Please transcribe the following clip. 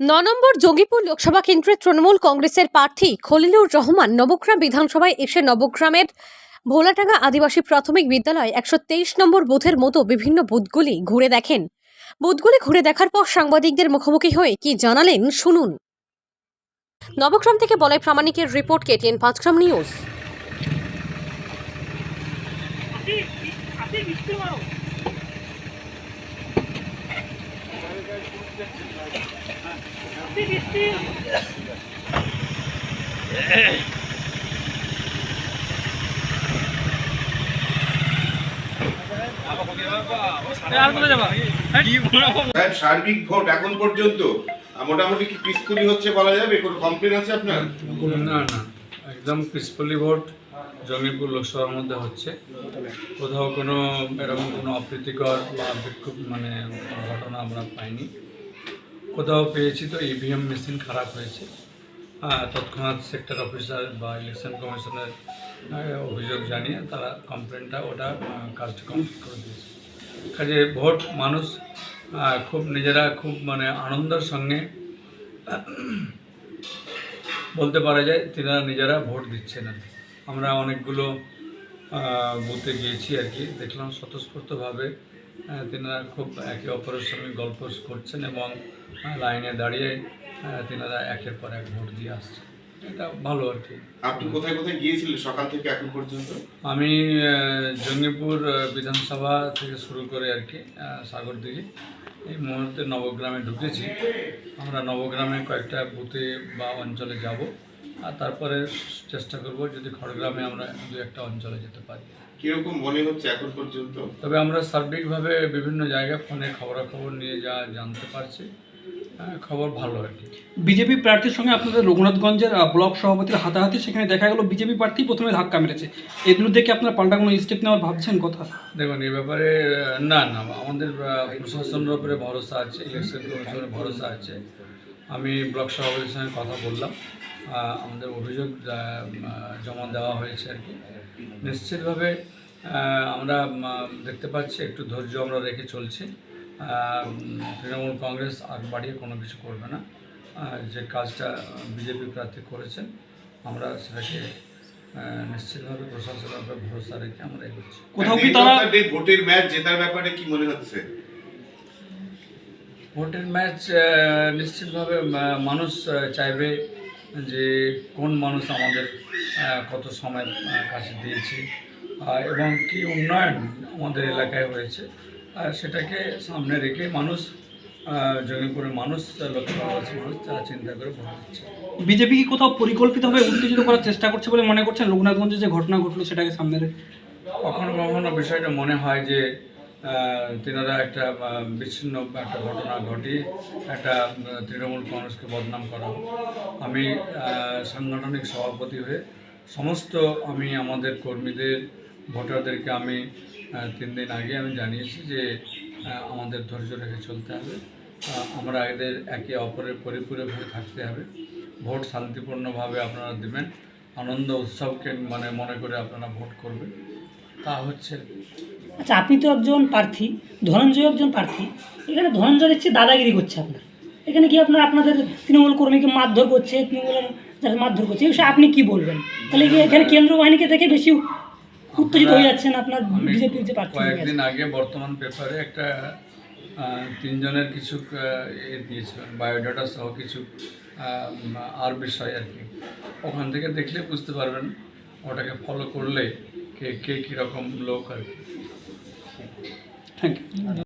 ন নম্বর জঙ্গিপুর লোকসভা কেন্দ্রের তৃণমূল কংগ্রেসের প্রার্থী খলিলুর রহমান নবগ্রাম বিধানসভায় এসে নবগ্রামের ভোলাটাঙ্গা আদিবাসী প্রাথমিক বিদ্যালয় একশো তেইশ নম্বর বুথের মতো বিভিন্ন বুথগুলি ঘুরে দেখেন বুথগুলি ঘুরে দেখার পর সাংবাদিকদের মুখোমুখি হয়ে কি জানালেন শুনুন নবগ্রাম থেকে বলাই প্রামাণিকের রিপোর্ট কেটিএন পাঁচগ্রাম নিউজ সার্বিক ভোট এখন পর্যন্ত। মোটামুটি কি পিসফুলি হচ্ছে বলা যাবে? কোনো কমপ্লেন আছে আপনার? না না। একদম পিসফুলি ভোট জঙ্গিপুর লোকসভার মধ্যে হচ্ছে। কোথাও কোনো, এরকম কোনো অপ্রীতিকর বা বিক্ষোভ মানে ঘটনা আমরা পাইনি। কোথাও পেয়েছি তো ইভিএম মেশিন খারাপ হয়েছে। তৎক্ষণাৎ সেক্টর অফিসার বা ইলেকশন কমিশনের অভিযোগ জানিয়ে তারা কমপ্লেনটা ওটা কাজটা কমপ্লিট করে দিয়েছে। কাজে ভোট মানুষ খুব নিজেরা খুব মানে আনন্দের সঙ্গে বলতে পারা যায়, তিনারা নিজেরা ভোট দিচ্ছেন আর আমরা অনেকগুলো বুথে গিয়েছি আর কি, দেখলাম স্বতঃস্ফূর্তভাবে তিনারা খুব একে অপরের সঙ্গে গল্প করছেন এবং আহ, লাইনে দাঁড়িয়ে আহ, তিনারা একের পর এক ভোট দিয়ে আসছে। এটা ভালো আর কি। আপনি কোথায় কোথায় গিয়েছিলেন সকাল থেকে এখন পর্যন্ত? আমি জঙ্গিপুর বিধানসভা থেকে শুরু করে আর কি আহ, সাগরদিঘি। এই মুহূর্তে নবগ্রামে ঢুকেছি। আমরা নবগ্রামে কয়েকটা বুথে বা অঞ্চলে যাব। আর তারপরে চেষ্টা করব যদি খড়গ্রামে আমরা দু একটা অঞ্চলে যেতে পারি। কীরকম মনে হচ্ছে এখন পর্যন্ত? তবে আমরা সার্বিকভাবে বিভিন্ন জায়গায় ফোনে খবরাখবর নিয়ে যা জানতে পারছি। খবর ভালো আর কি। বিজেপি প্রার্থীর সঙ্গে আপনাদের রঘুনাথগঞ্জের ব্লক সভাপতির হাতাহাতি, সেখানে দেখা গেল বিজেপি প্রার্থী প্রথমে ধাক্কা মেরেছে। এর বিরুদ্ধে কি আপনারা পাল্টা কোনো স্টেপ নেওয়ার ভাবছেন কথা? দেখুন এই ব্যাপারে না না, আমাদের প্রশাসনের উপরে ভরসা আছে, ইলেকশন কমিশনের ভরসা আছে। আমি ব্লক সভাপতির সঙ্গে কথা বললাম। আমাদের অভিযোগ জমা দেওয়া হয়েছে আর কি। নিশ্চিতভাবে আমরা দেখতে পাচ্ছি, একটু ধৈর্য আমরা রেখে চলছি। তৃণমূল কংগ্রেস আর বাড়িয়ে কোনো কিছু করবে না। যে কাজটা বিজেপি প্রার্থী করেছেন আমরা সেটাকে নিশ্চিতভাবে প্রশাসনের উপরে ভরসা রেখে আমরা এগোচ্ছি। কোথাও কি তারা ভোটের ম্যাচ জেতার ব্যাপারে কি মনে হচ্ছে? ভোটের ম্যাচ নিশ্চিতভাবে মানুষ চাইবে যে কোন মানুষ আমাদের আহ, কত সময় কাছে দিয়েছে। এবং কি উন্নয়ন আমাদের এলাকায় হয়েছে সেটাকে সামনে রেখে মানুষ জঙ্গিপুরের মানুষ আহ, লক্ষ্মীবাসী মানুষ তারা চিন্তা করে ভোট দিচ্ছে। বিজেপি কি কোথাও পরিকল্পিতভাবে উত্তেজিত করার চেষ্টা করছে বলে মনে করছেন? রঘুনাথগঞ্জে যে ঘটনা ঘটলো সেটাকে সামনে রেখে? কখনো কখনো বিষয়টা মনে হয় যে তেনারা একটা বিচ্ছিন্ন একটা ঘটনা ঘটিয়ে একটা তৃণমূল কংগ্রেসকে বদনাম করা আমি সাংগঠনিক সভাপতি হয়ে সমস্ত আমি আমাদের কর্মীদের ভোটারদেরকে আমি তিন দিন আগে আমি জানিয়েছি যে আমাদের ধৈর্য রেখে চলতে হবে। আমরা এদের একে অপরের পরিপূরকভাবে থাকতে হবে। ভোট শান্তিপূর্ণভাবে আপনারা দেবেন। আনন্দ, উৎসবকে মানে মনে করে আপনারা ভোট করবেন। তা হচ্ছে। আচ্ছা আপনি তো একজন প্রার্থী, ধনঞ্জয় একজন প্রার্থী। এখানে ধনঞ্জয় চেয়ে দাদাগিরি করছে আপনার। এখানে কি আপনার আপনাদের তৃণমূল কর্মীকে মারধর করছে, তৃণমূলের যারা মারধর করছে এই বিষয়ে আপনি কি বলবেন? তাহলে কি এখানে কেন্দ্র বাহিনীকে দেখে বেশি উত্তেজিত হয়ে যাচ্ছেন আপনার বিজেপির যে প্রার্থী কয়েকদিন আগে বর্তমান পেপারে একটা তিনজনের কিছু এ দিয়েছিলেন বায়োডাটা সহ কিছু আর বিষয় আর কি। ওখান থেকে দেখলে বুঝতে পারবেন ওটাকে ফলো করলে কে কে কীরকম লোক আর কি। Thank you